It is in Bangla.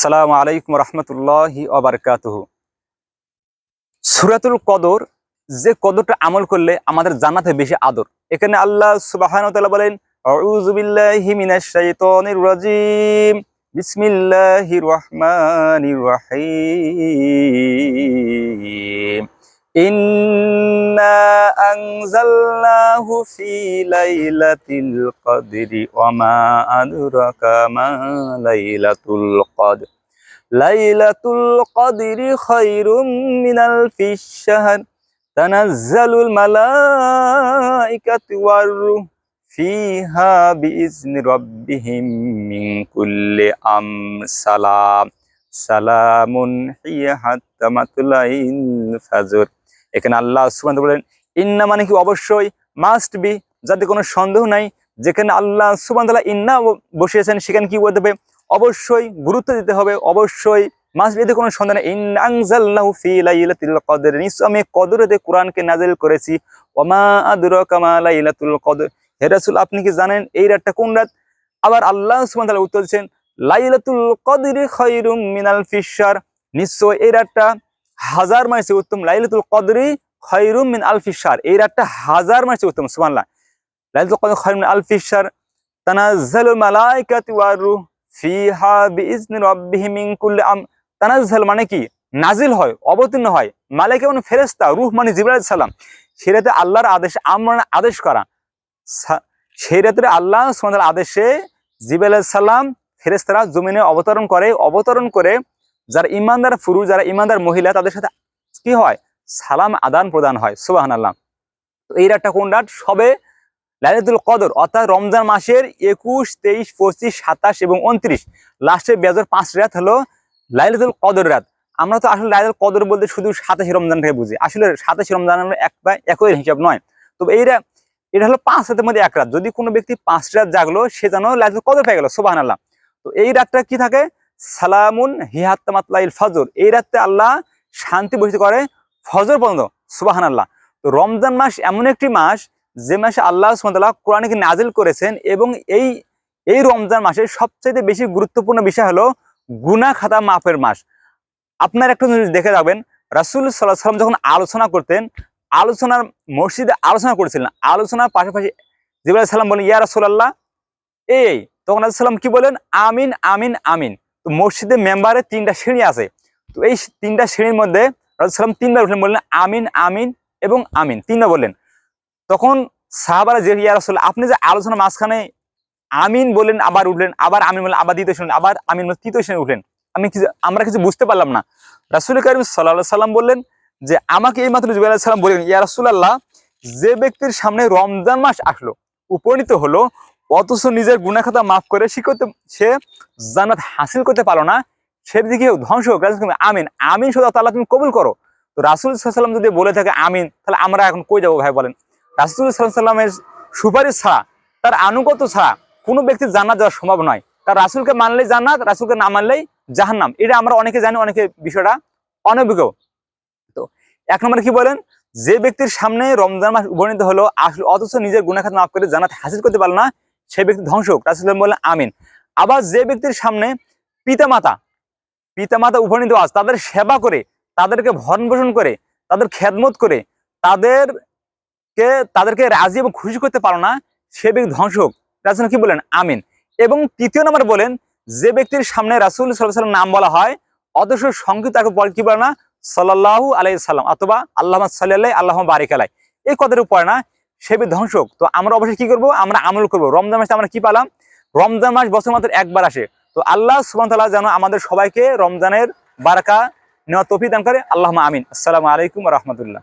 আসসালামু আলাইকুম রহমতুল্লাহি অবরকাতুহ সুরাতুল কদর, যে কদরটা আমল করলে আমাদের জান্নাতে বেশি আদর। এখানে আল্লাহ সুবাহান বলেন রাজিম। আনজালনাহু ফি লাইলাতিল কদরি ওয়া মা আদরাকা মা লাইলাতুল কদর। লাইলাতুল কদরি খায়রুম মিনাল ফিশ শাহর। তানাজ্জালুল মালাইকাতু ওয়ার রূহ ফিহা বিইজনি রাব্বিহিম মিন কুল্লি আমর সালাম সালামুন হিয়া হাত্তা মাতলাইল ফাজর। এখানে আল্লাহ সুবহানাহু বলেন, ইন্না মানে কি? অবশ্যই মাস্ট বি যাতে কোনো সন্দেহ নাই, যেখানে আল্লাহ সুবহানাহু ইন্না বসিয়েছেন, সেখানে কি বলতে হবে? অবশ্যই গুরুত্ব দিতে হবে, অবশ্যই মাস্ট এতে কোনো সন্দেহ নেই। ইন আনজালনাহু ফি লাইলাতিল কদর, নিশ্চয় আমি কদরেতে কোরআনকে নাজিল করেছি। ওমা কদর। হে আপনি কি জানেন এই রাতটা কোন রাত? আবার আল্লাহ সুবহানাহু উত্তর দিয়েছেন লাইলাতুল কদরি মিনাল ফিশার। নিশ্চয় এই রাতটা হাজার মাসে উত্তম, লাইলাতুল কদরি খায়রুম মিন আলফিশার এই রাতটা হাজার মাসে উত্তম সুবহানাল্লাহ। লাইলাতুল খায়রুম আলফিশার তানাজ্জালুল মালাইকাতু ওয়ার রূহ ফিহা বিইজনি রাব্বিহিম মিন কুল্লি আম তানাজ্জাল মানে কি? নাজিল হয়, অবতীর্ণ হয়। মালাইকা মানে ফেরেশতা, রূহ মানে জিবরাইল সালাম। সেরাতে আল্লাহর আদেশ আমরা আদেশ করা। সেই রাত্রে আল্লাহ সুবহানাহু আদেশে আলাইহিস সালাম ফেরেশতারা জমিনে অবতরণ করে। অবতরণ করে যারা ইমানদার পুরুষ যারা ইমানদার মহিলা, তাদের সাথে কি হয়? সালাম আদান প্রদান হয়, সুবহানাল্লাহ। তো এই রাতটা কোন রাত? সবে লাইলাতুল কদর, অর্থাৎ রমজান মাসের একুশ, তেইশ, পঁচিশ, সাতাশ এবং উনত্রিশ। লাস্টের বেজর পাঁচ রাত হলো লাইলাতুল কদর রাত। আমরা তো আসলে লাইলাতুল কদর বলতে শুধু সাতাশি রমজানটাকে বুঝি। আসলে সাতাশি রমজান হলো এক বা একই হিসাব নয়। তবে এই রা- এটা হলো পাঁচ রাতের মধ্যে এক রাত। যদি কোনো ব্যক্তি পাঁচ রাত জাগলো, সে যেন লাইলাতুল কদর পেয়ে গেল, সুবহানাল্লাহ। তো এই রাতটা কি থাকে? সালামুন হিহাত্তামাতলাইল ফজর। এই রাতে আল্লাহ শান্তি বসিত করে ফজর পর্যন্ত সুবাহান আল্লাহ তো রমজান মাস এমন একটি মাস যে মাসে আল্লাহ সুমতাল্লাহ কোরআনকে নাজিল করেছেন এবং এই এই রমজান মাসের সবচেয়ে বেশি গুরুত্বপূর্ণ বিষয় হলো গুনা খাতা মাপের মাস। আপনার একটা জিনিস দেখে যাবেন রাসুল সাল্লাহ সাল্লাম যখন আলোচনা করতেন, আলোচনার মসজিদে আলোচনা করেছিলেন, আলোচনার পাশাপাশি জিবুল সাল্লাম বলেন ইয়া রাসুলাল্লাহ, এই তখন সাল্লাম কি বলেন আমিন আমিন আমিন। তো মসজিদে মেম্বারে তিনটা শ্রেণি আছে। তো এই তিনটা শ্রেণির মধ্যে রাজুসাল্লাম তিনবার উঠলেন, বললেন, আমিন আমিন এবং আমিন। তিনবার বললেন। তখন সাহাবারা যে ইয়া রাসূল, আপনি যে আলোচনা মাঝখানে আমিন বললেন, আবার উঠলেন, আবার আমিন বললেন, আবার দ্বিতীয় শ্রেণি, আবার আমিন বললেন, তৃতীয় শ্রেণি উঠলেন, আমি কিছু, আমরা কিছু বুঝতে পারলাম না। রাসুল করিম সাল্লাহ সাল্লাম বললেন যে, আমাকে এই মাত্র জুবাই সাল্লাম বললেন ইয়া রাসূলুল্লাহ, যে ব্যক্তির সামনে রমজান মাস আসলো, উপনীত হলো, অথচ নিজের গুণাখাতা মাফ করে সে করতে, সে জান্নাত হাসিল করতে পারো না সে দিকে ধ্বংস আমিন আমিন শুধু তাআলা তুমি কবুল করো। তো রাসুল সাল্লাম যদি বলে থাকে আমিন, তাহলে আমরা এখন কই যাব ভাই বলেন? রাসুল সাল্লামের সুপারিশ ছাড়া, তার আনুগত্য ছাড়া কোনো ব্যক্তির জান্নাত যাওয়া সম্ভব নয়। তার রাসুলকে মানলেই জান্নাত, রাসুলকে না মানলেই জাহান্নাম। এটা আমরা অনেকে জানি, অনেকে বিষয়টা অনভিজ্ঞ। তো এক নম্বরে কি বলেন? যে ব্যক্তির সামনে রমজান মাস উপনীত হলো, আসলে অথচ নিজের গুণাখাত মাফ করে জান্নাত হাসিল করতে পারল না, সে ব্যক্তি ধ্বংস রাসুল বললেন আমিন। আবার যে ব্যক্তির সামনে পিতামাতা পিতামাতা উপনীত আজ তাদের সেবা করে, তাদেরকে ভরণ পোষণ করে, তাদের খেদমত করে, তাদেরকে তাদেরকে রাজি এবং খুশি করতে পারো না, সে ব্যক্তি ধ্বংস হোক। রাসুল কি বলেন? আমিন। এবং তৃতীয় নম্বর বলেন, যে ব্যক্তির সামনে রাসুল সাল্লাহ নাম বলা হয় অথচ সংক্ষিপ্ত তাকে বলে কি বলে না? সাল্লাহু আলাই সাল্লাম অথবা আল্লাহ সাল্লাহ আল্লাহ বারিক আলাই এই কথার উপর না, সে ব্যক্তি ধ্বংস হোক। তো আমরা অবশ্যই কি করব? আমরা আমল করব। রমজান মাসে আমরা কি পেলাম? রমজান মাস বছর মাত্র একবার আসে। তো আল্লাহ সুবান তাল্লাহ যেন আমাদের সবাইকে রমজানের বারাকা নেওয়া তফি দান করে। আল্লাহ আমিন। আসসালামু আলাইকুম রহমতুল্লাহ।